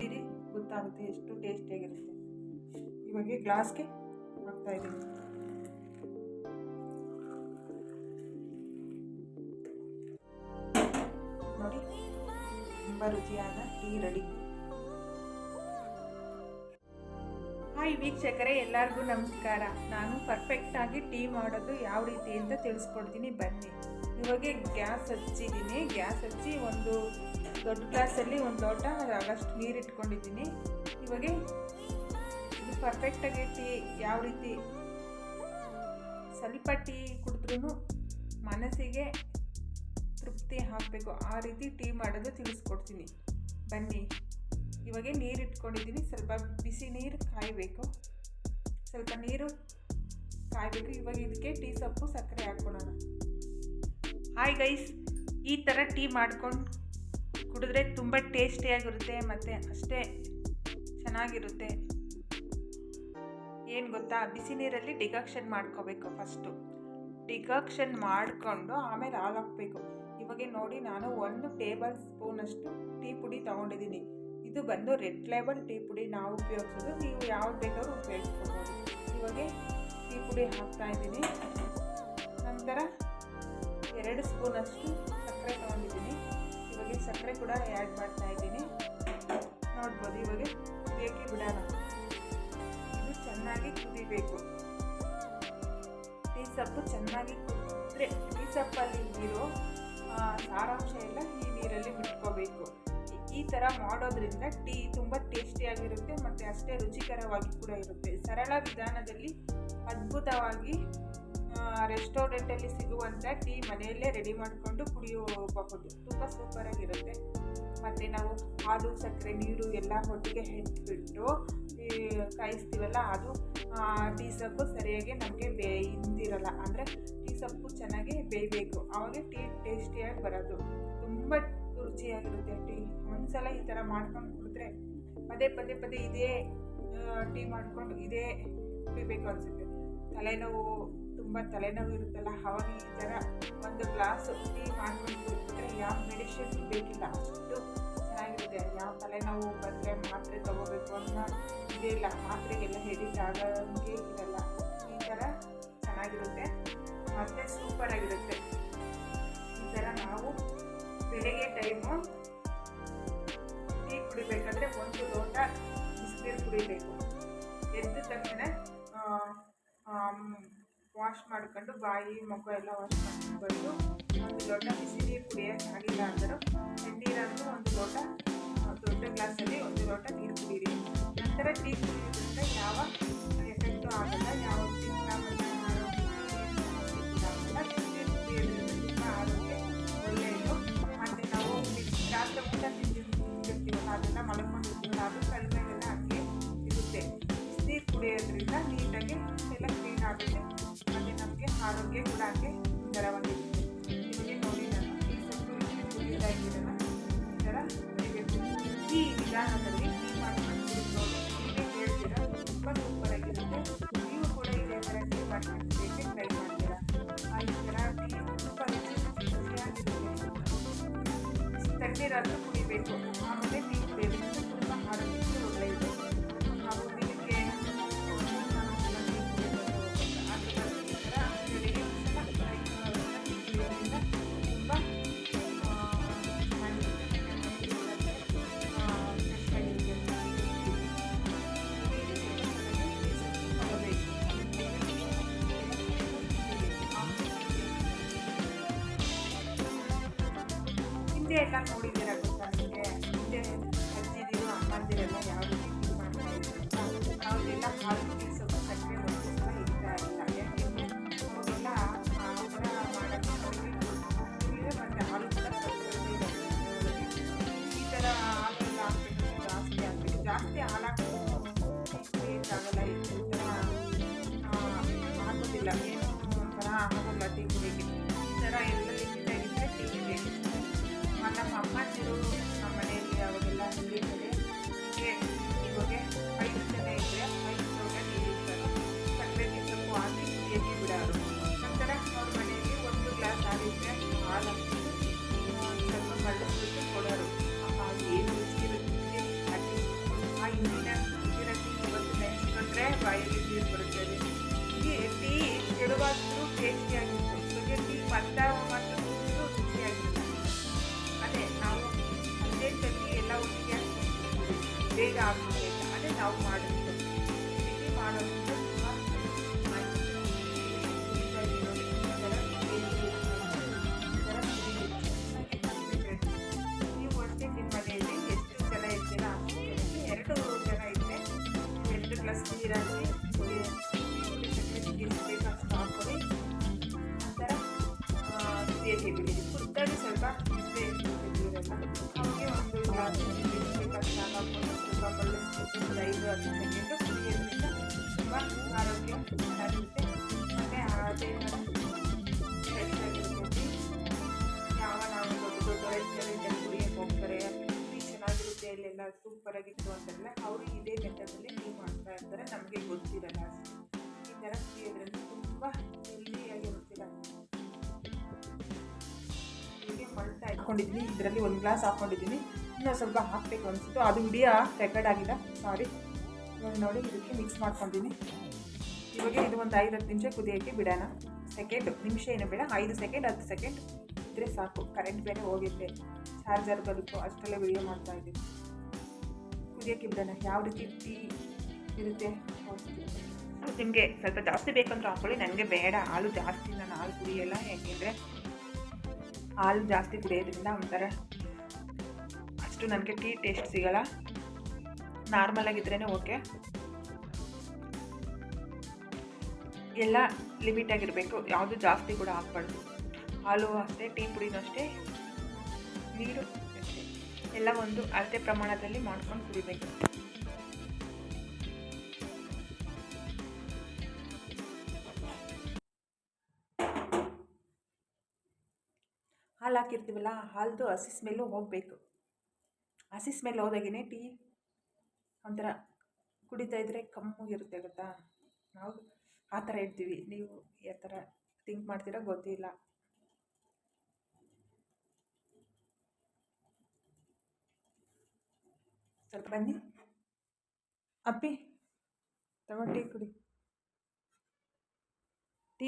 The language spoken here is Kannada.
ಕುಡೀರಿ ಗೊತ್ತಾಗುತ್ತೆ, ಎಷ್ಟು ಟೇಸ್ಟಿಯಾಗಿರುತ್ತೆ ಇವಾಗ ಗ್ಲಾಸ್ಗೆ ಹಾಕ್ತಾ ಇದ್ದೀನಿ. ನೋಡಿ, ತುಂಬ ರುಚಿಯಾದ ಟೀ ರೆಡಿ. ಹಾಯ್ ವೀಕ್ಷಕರೇ, ಎಲ್ಲರಿಗೂ ನಮಸ್ಕಾರ. ನಾನು ಪರ್ಫೆಕ್ಟಾಗಿ ಟೀ ಮಾಡೋದು ಯಾವ ರೀತಿ ಅಂತ ತಿಳಿಸ್ಕೊಡ್ತೀನಿ. ಬನ್ನಿ. ಇವಾಗ ಗ್ಯಾಸ್ ಹಚ್ಚಿದ್ದೀನಿ. ಗ್ಯಾಸ್ ಹಚ್ಚಿ ಒಂದು ದೊಡ್ಡ ಗ್ಲಾಸಲ್ಲಿ ಒಂದು ಲೋಟ ಆಗಷ್ಟು ನೀರು ಇಟ್ಕೊಂಡಿದ್ದೀನಿ. ಇವಾಗ ಇದು ಪರ್ಫೆಕ್ಟಾಗಿ ಟೀ ಯಾವ ರೀತಿ ಸ್ವಲ್ಪ ಟೀ ಕುಡಿದ್ರೂ ಮನಸ್ಸಿಗೆ ತೃಪ್ತಿ ಹಾಕಬೇಕು ಆ ರೀತಿ ಟೀ ಮಾಡೋದು ತಿಳಿಸ್ಕೊಡ್ತೀನಿ. ಬನ್ನಿ. ಇವಾಗ ನೀರು ಇಟ್ಕೊಂಡಿದ್ದೀನಿ. ಸ್ವಲ್ಪ ಬಿಸಿ ನೀರು ಕಾಯಬೇಕು. ಸ್ವಲ್ಪ ನೀರು ಕಾಯಬೇಕು ಇವಾಗ ಇದಕ್ಕೆ ಟೀ ಸೊಪ್ಪು ಸಕ್ಕರೆ ಹಾಕ್ಕೊಳ್ಳೋಣ ಹಾಯ್ ಗೈಸ್ ಈ ಥರ ಟೀ ಮಾಡ್ಕೊಂಡು ಕುಡಿದ್ರೆ ತುಂಬ ಟೇಸ್ಟಿಯಾಗಿರುತ್ತೆ ಮತ್ತು ಅಷ್ಟೇ ಚೆನ್ನಾಗಿರುತ್ತೆ. ಏನು ಗೊತ್ತಾ? ಬಿಸಿ ನೀರಲ್ಲಿ ಡಿಕಾಕ್ಷನ್ ಮಾಡ್ಕೋಬೇಕು ಫಸ್ಟು ಡಿಕಾಕ್ಷನ್ ಮಾಡಿಕೊಂಡು ಆಮೇಲೆ ಹಾಲು ಹಾಕಬೇಕು ಇವಾಗ ನೋಡಿ ನಾನು ಒಂದು ಟೇಬಲ್ ಸ್ಪೂನಷ್ಟು ಟೀ ಪುಡಿ ತೊಗೊಂಡಿದ್ದೀನಿ. ಇದು ಬಂದು ರೆಡ್ ಲೇಬಲ್ ಟೀ ಪುಡಿ ನಾವು ಉಪಯೋಗಿಸೋದು, ನೀವು ಯಾವ್ದು ಬೇಕಾದ್ರೂ ಉಪಯೋಗಿಸ್ಕೋಬೋದು. ಇವಾಗ ಟೀ ಪುಡಿ ಹಾಕ್ತಾ ಇದ್ದೀನಿ. ನಂತರ ಎರಡು ಸ್ಪೂನಷ್ಟು ಸಕ್ಕರೆ ಕೂಡ ಆ್ಯಡ್ ಮಾಡ್ತಾ ಇದ್ದೀನಿ. ನೋಡ್ಬೋದು ಇವಾಗ ಬೇಕೇ ಬಿಡೋಣ. ಇದು ಚೆನ್ನಾಗಿ ಕುದಿಬೇಕು. ಟೀ ಸೊಪ್ಪು ಚೆನ್ನಾಗಿ ಕುದಿದ್ರೆ ಟೀ ಸೊಪ್ಪಲ್ಲಿ ಇರೋ ಸಾರಾಂಶ ಎಲ್ಲ ಈ ನೀರಲ್ಲಿ ಬಿಟ್ಕೋಬೇಕು. ಈ ಥರ ಮಾಡೋದ್ರಿಂದ ಟೀ ತುಂಬ ಟೇಸ್ಟಿಯಾಗಿರುತ್ತೆ ಮತ್ತು ಅಷ್ಟೇ ರುಚಿಕರವಾಗಿ ಕೂಡ ಇರುತ್ತೆ. ಸರಳ ವಿಧಾನದಲ್ಲಿ ಅದ್ಭುತವಾಗಿ ರೆಸ್ಟೋರೆಂಟಲ್ಲಿ ಸಿಗುವಂಥ ಟೀ ಮನೆಯಲ್ಲೇ ರೆಡಿ ಮಾಡಿಕೊಂಡು ಕುಡಿಯಬಹುದು. ತುಂಬ ಸೂಪರಾಗಿರುತ್ತೆ ಮತ್ತು ನಾವು ಹಾಲು, ಸಕ್ಕರೆ, ನೀರು ಎಲ್ಲ ಒಟ್ಟಿಗೆ ಹೆಚ್ಚಿಬಿಟ್ಟು ಕಾಯಿಸ್ತೀವಲ್ಲ, ಅದು ಟೀ ಸೊಪ್ಪು ಸರಿಯಾಗಿ ನಮಗೆ ಬೇಯಿಂದಿರಲ್ಲ. ಅಂದರೆ ಟೀ ಸೊಪ್ಪು ಚೆನ್ನಾಗಿ ಬೇಯಬೇಕು. ಆವಾಗ ಟೀ ಟೇಸ್ಟಿಯಾಗಿ ಬರೋದು. ತುಂಬ ರುಚಿಯಾಗಿರುತ್ತೆ ಟೀ. ಒಂದ್ಸಲ ಈ ಥರ ಮಾಡ್ಕೊಂಡು ಕುಡಿದ್ರೆ ಪದೇ ಪದೇ ಪದೇ ಇದೇ ಟೀ ಮಾಡಿಕೊಂಡು ಇದೇ ಕುಡಿಬೇಕು ಅನಿಸುತ್ತೆ. ತಲೆನೋವು ತುಂಬ ತಲೆನೋವು ಇರುತ್ತಲ್ಲ ಅವಾಗ ಈ ಥರ ಒಂದು ಗ್ಲಾಸ್ ಟೀ ಮಾಡಿಕೊಂಡು ಯಾವ ಮೆಡಿಷನ್ ಬೇಕಿಲ್ಲ, ಅಷ್ಟು ಚೆನ್ನಾಗಿರುತ್ತೆ. ಯಾವ ತಲೆನೋವು ಬಂದರೆ ಮಾತ್ರೆ ತೊಗೋಬೇಕು ಅಂತ ಇದೇ ಇಲ್ಲ, ಮಾತ್ರೆಗೆಲ್ಲ ಹೆಡಿಟ್ ಆಗೋಂಗೆ ಇರಲ್ಲ. ಈ ಥರ ಚೆನ್ನಾಗಿರುತ್ತೆ, ಮತ್ತು ಸೂಪರಾಗಿರುತ್ತೆ ಈ ಥರ ನಾವು ಬೆಳಗ್ಗೆ ಟೈಮು ಟೀ ಕುಡಿಬೇಕಂದ್ರೆ ಒಂದು ಲೋಟ ಬಿಸಿನೀರು ಕುಡಿಬೇಕು. ಎದ್ದ ತಕ್ಷಣ ವಾಶ್ ಮಾಡ್ಕೊಂಡು ಬಾಯಿ ಮುಖ ಎಲ್ಲ ವಾಶ್ ಮಾಡ್ಕೊಂಡು ಒಂದು ಲೋಟ ಬಿಸಿ ನೀರು ಕುಡಿಯೋಕ್ಕಾಗಿಲ್ಲ ಅಂದರೂ ತಣ್ಣೀರಾದರೂ ಒಂದು ಲೋಟ ದೊಡ್ಡ ಗ್ಲಾಸಲ್ಲಿ ಒಂದು ಲೋಟ ನೀರು ಕುಡೀರಿ. ನಂತರ ಟೀ ಕುಡಿಯೋದ್ರಿಂದ ಯಾವ ಎಫೆಕ್ಟು ಆಗಲ್ಲ, ಯಾವ ಆರೋಗ್ಯ ಕೂಡ ಸುಂದರವಾಗಿರುತ್ತೆ ನಿಮಗೆ ನೋಡಿ ನಾನು ಈ ಸೊಪ್ಪು ಇದ್ದೀರಲ್ಲ ಈ ಥರ ಕುಡಿಬೇಕು ಈ ವಿಧಾನದಲ್ಲಿ ಟೀ ಮಾಡ್ಕೊಂಡು ತುಂಬ ಸೂಪರಾಗಿರುತ್ತೆ ನೀವು ಕೂಡ ಇದೇ ಥರ ಟೀ ಮಾಡ್ಕೊಂಡು ಬೇಕೆ ಟ್ರೈ ಮಾಡ್ತೀರಾ? ಈ ಥರ ಟೀ ತುಂಬ ರುಚಿಯಾಗಿರುತ್ತೆ. ತಣ್ಣೀರಾದರೂ ಕುಡಿಬೇಕು ಎಲ್ಲ ನೋಡಿದ್ದೀರ ಗೊತ್ತಾ? ನಿಮಗೆ ಹಿಂದೆ ಅಜ್ಜಿದಿರು ಅಮ್ಮಂದಿರೆಲ್ಲ ಯಾವ ರೀತಿ ಟೀ ಮಾಡ್ತಾ ಬಾಯಿಗೆ ನೀರು ಬರುತ್ತದೆ ಹೀಗೆ ಟೀ ಕೆಡುವಾದರೂ ಟೇಸ್ಟಿಯಾಗಿತ್ತು ಹೀಗೆ ಟೀ ಪತ್ತ ಮತ್ತು ರುಚಿಯಾಗಿತ್ತು ಅದೇ ನಾವು ಅದೇ ತಂದು ಎಲ್ಲ ಒಟ್ಟಿಗೆ ಬೇಗ ಆಗ್ತದೆ ಅದೇ ನಾವು ಮಾಡಿರ್ತೇವೆ ಟೀ ಮಾಡೋದ್ರಿಂದ ಎರಡು ಗ್ಲಾಸ್ ನೀರು ಸೂಪರ್ ಸೂಪರಾಗಿತ್ತು ಅಂತಂದ್ರೆ ಅವರು ಇದೇ ಮೆಥಡಲ್ಲಿ ಟೀ ಮಾಡ್ತಾ ಇರ್ತಾರೆ, ನಮಗೆ ಗೊತ್ತಿರಲ್ಲ ಈ ಥರ ಕುಡಿಯೋದ್ರಿಂದ ತುಂಬ ಹೆಲ್ದಿಯಾಗಿರುತ್ತಿಲ್ಲ ಹೀಗೆ ಮಳ್ತಾ ಇಟ್ಕೊಂಡಿದ್ದೀನಿ, ಇದರಲ್ಲಿ ಒಂದು ಗ್ಲಾಸ್ ಹಾಕ್ಕೊಂಡಿದ್ದೀನಿ ಇನ್ನೂ ಸ್ವಲ್ಪ ಹಾಕಬೇಕು ಅನಿಸಿತು ಅದು ವಿಡಿಯೋ ರೆಕಾರ್ಡ್ ಆಗಿಲ್ಲ ಸಾರಿ ಇವಾಗ ನೋಡಿ, ಇದಕ್ಕೆ ಮಿಕ್ಸ್ ಮಾಡ್ಕೊಂಡಿದ್ದೀನಿ. ಇವಾಗ ಇದು ಒಂದು ಐದು ಹತ್ತು ನಿಮಿಷ ಕುದಿಯೋಕ್ಕೆ ಬಿಡೋಣ. ಸೆಕೆಂಡ್ ನಿಮಿಷ ಏನು ಬೇಡ, ಐದು ಸೆಕೆಂಡ್ ಹತ್ತು ಸೆಕೆಂಡ್ ಇದ್ದರೆ ಸಾಕು. ಕರೆಂಟ್ ಬೇರೆ ಹೋಗಿದ್ದೆ ಚಾರ್ಜರ್ ಬಲ್ಪು ಅಷ್ಟರಲ್ಲೇ ವಿಡಿಯೋ ಮಾಡ್ತಾ ಇದ್ದೀನಿ. ಕುದಿಯೋಕ್ಕೆ ಬಿಡೋಣ ಯಾವ ರೀತಿ ಟೀ ಇರುತ್ತೆ? ನಿಮಗೆ ಸ್ವಲ್ಪ ಜಾಸ್ತಿ ಬೇಕಂದ್ರೆ ಹಾಕೊಳ್ಳಿ. ನನಗೆ ಬೇಡ. ಹಾಲು ಜಾಸ್ತಿ ನಾನು ಹಾಲು ಕುಡಿಯೋಲ್ಲ. ಯಾಕೆಂದರೆ ಹಾಲು ಜಾಸ್ತಿ ಕುಡಿಯೋದ್ರಿಂದ ಒಂಥರ ಅಷ್ಟು ನನಗೆ ಟೀ ಟೇಸ್ಟ್ ಸಿಗಲ್ಲ. ನಾರ್ಮಲ್ ಆಗಿದ್ರೇ ಓಕೆ. ಎಲ್ಲ ಲಿಮಿಟ್ ಆಗಿರಬೇಕು. ಯಾವುದು ಜಾಸ್ತಿ ಕೂಡ ಹಾಕ್ಬಾರ್ದು ಹಾಲು ಅಷ್ಟೇ, ಟೀ ಪುಡಿನೂ ಅಷ್ಟೇ, ನೀರು ಅಷ್ಟೇ. ಎಲ್ಲ ಒಂದು ಅಳತೆ ಪ್ರಮಾಣದಲ್ಲಿ ಮಾಡ್ಕೊಂಡು ಕುಡಿಬೇಕು. ಹಾಲು ಹಾಕಿರ್ತೀವಲ್ಲ, ಹಾಲ್ದು ಹಸಿ ಸ್ಮೆಲ್ಲು ಹೋಗಬೇಕು. ಹಸಿ ಸ್ಮೆಲ್ ಹೋದಾಗೇ ಟೀ ಒಂಥರ ಕುಡಿತಾ ಇದ್ದರೆ ಕಮ್ಮಿಗಿರುತ್ತೆ ಗೊತ್ತಾ? ನಾವು ಆ ಥರ ಇಡ್ತೀವಿ ನೀವು ಯಾವ ಥರ ಥಿಂಕ್ ಮಾಡ್ತೀರೋ ಗೊತ್ತಿಲ್ಲ. ಸ್ವಲ್ಪ ಬನ್ನಿ. ಅಪ್ಪಿ ತಗೊಂಡು ಟೀ ಕುಡಿ. ಟೀ